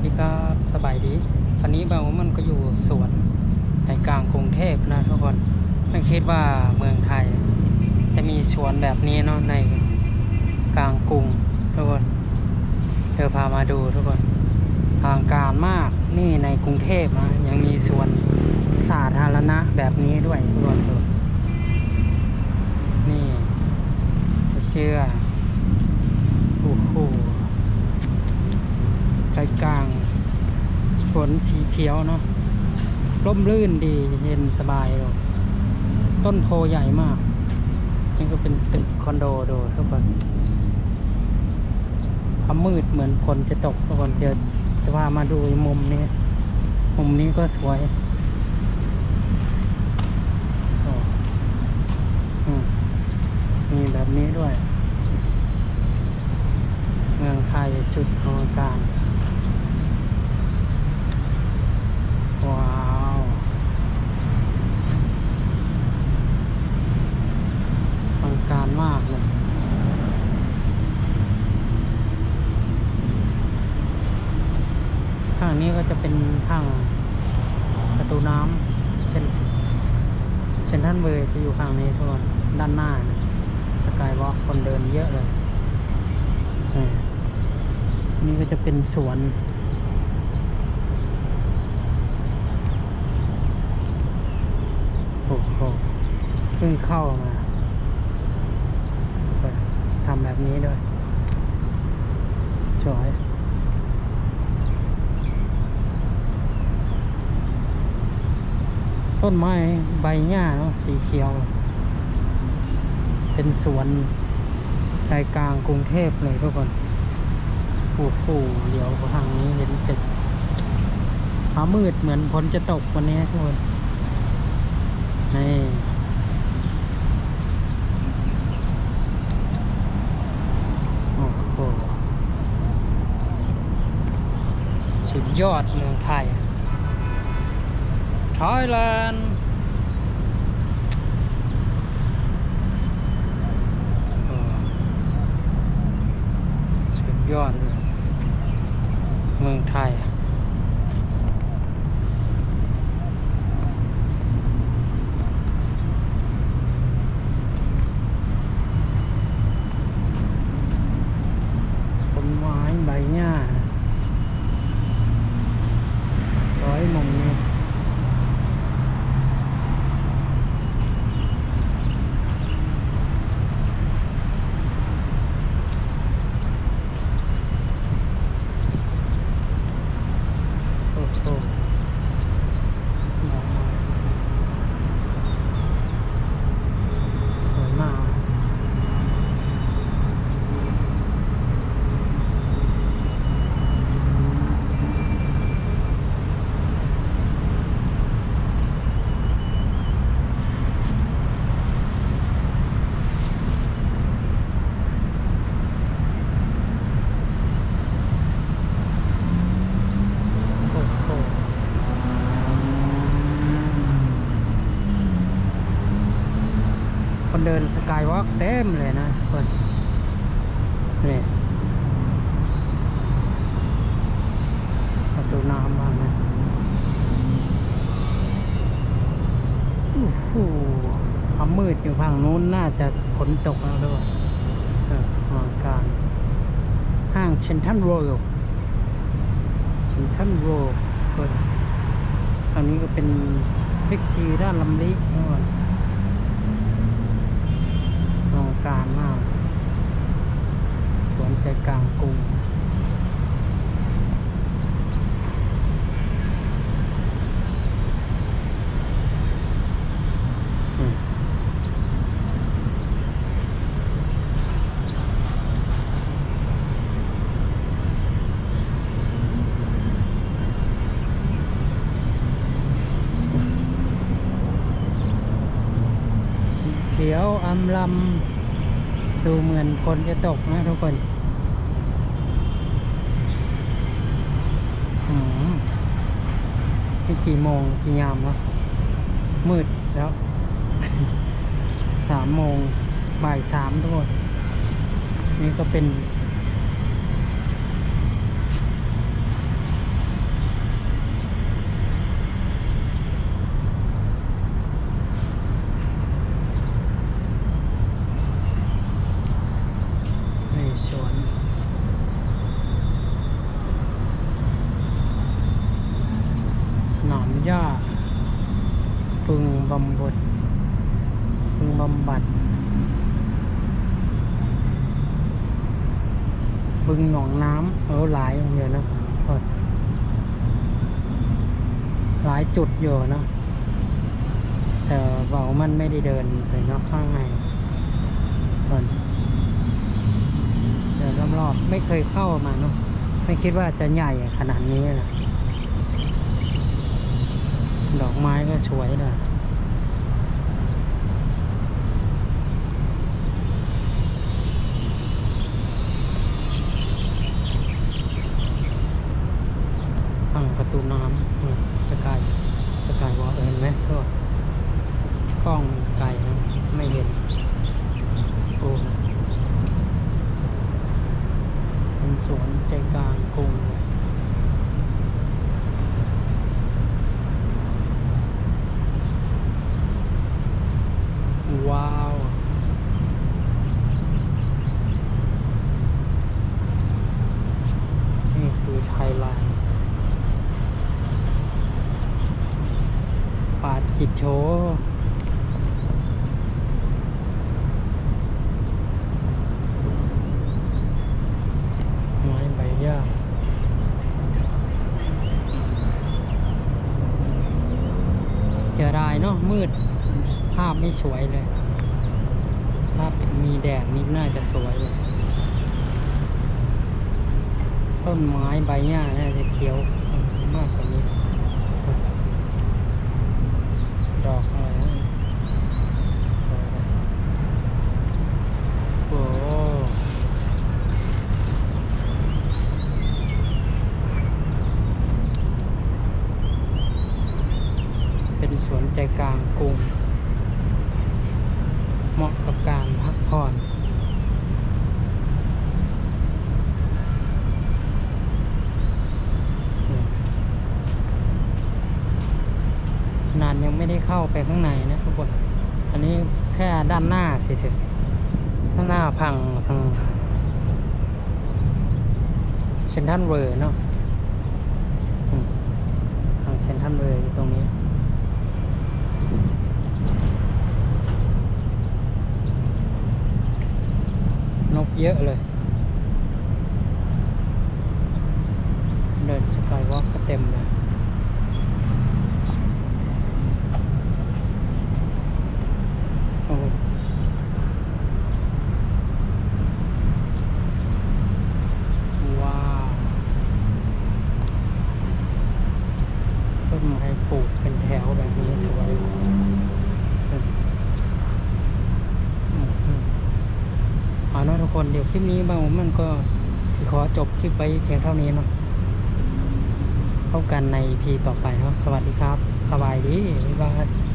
วัสดีครับสบายดี ตอนนี้บางมันก็อยู่สวนใจกลางกรุงเทพนะทุกคนไม่คิดว่าเมืองไทย จะมีสวนแบบนี้เนาะในกลางกรุงทุกคนเดี๋ยวพามาดูทุกคนทางการมากนี่ในกรุงเทพนะยังมีสวนสาธารณะแบบนี้ด้วยทุกคนดูนี่เชื่อโอ้โห กลางสวนสีเขียวเนาะร่มรื่นดีเย็นสบายเลยต้นโพใหญ่มาก นี่ก็เป็นตึกคอนโดโดทุกคนความมืดเหมือนฝนจะตกทุกคนเดี๋ยวจะว่ามาดูมุมนี้ มุมนี้ก็สวยมมีแบบนี้ด้วย เมืองไทยสุดอลังการ ว้าวอลังการมากเลยข้างนี้ก็จะเป็นทางประตูน้ำเช่นเซนทรันเวย์จะอยู่ข้างนี้ทุกคนด้านหน้านะสกายวอล์กคนเดินเยอะเลยนี่ก็จะเป็นสวน โอ้โหเพิ่งเข้ามาทำแบบนี้ด้วยสวยต้นไม้ใบหญ้าเนาะสีเขียว เป็นสวนใจกลางกรุงเทพเลยทุกคนโอ้โหเดี๋ยวทางนี้เห็นตึกฟ้ามืดเหมือนฝนจะตกวันนี้ทุกคน นี่โอ้โหสุดยอดเมืองไทยไทยแลนด์สุดยอดเลยเมืองไทย ต้นไม้ใบหญ้าร้อยมุมนี้โอ้โหมองมาสวยมาก โอ้โห คนเดินสกายวอล์กเต็มเลยนะคนนี่ประตูน้ำบ้างนะโอ้โหความมืดอยู่ฝั่งนู้นน่าจะฝนตกแล้วด้วยเออองการห้างเชนทันโรยเซนทันโรดเปิดทางนี้ก็เป็นพิกซีด้านลำลินะครับ การมาก สวนใจกลางกรุงอืมสีเขียวอำลำ ดูเหมือนคนจะตกนะทุกคนอืมนี่กี่โมงกี่ยามแล้วมืดแล้วสามโมงบ่ายสามทุกคน นี่ก็เป็น ช้อนสนามหญ้าปึงบำบดปึงบำบัดบึงหนองน้ำเออหลายอย่างเดียนะหลายจุดอยู่นะแต่เบามันไม่ได้เดินไปนอกข้างในก่อน ดินรอบๆ ไม่เคยเข้ามาเนาะไม่คิดว่าจะใหญ่ขนาดนี้นะดอกไม้ก็สวยนะฝั่งประตูน้ำสกายสกายวอล์เห็นไหมก็กล้องไกลนะไม่เห็นโอ้เป็น สวนใจกลางกรุงว้าว นี่คือไทยแลนด์ปาดสิทโชไม้ใบหญ้าเสียดายเนาะมืด ภาพไม่สวยเลยภาพมีแดดนิดน่าจะสวยเลย ต้นไม้ใบหญ้าน่าจะเขียวมากกว่านี้ ดอกอะไรนะโอ้โหเป็นสวนใจกลางกรุง เหมาะกับการพักผ่อน นานยังไม่ได้เข้างในนะทุกคน อันนี้แค่ด้านหน้าเฉยๆด้านหน้าพังพังเซนทันเวอร์เนาะอืมทางเซนทันเวอร์อยู่ตรงนี้ นกเยอะเลย เดินสกายวอล์กก็เต็มเลย โอ้โหว้าว ต้นไม้ปลูกเป็นแถวแบบนี้สวยอืมอืมเอาเนาะทุกคนเดี๋ยวคลิปนี้บ้างมันก็สิขอจบคลิปไว้เพียงเท่านี้เนาะพบกันในพีต่อไปเนาะสวัสดีครับ สบายดีบ๊ายบาย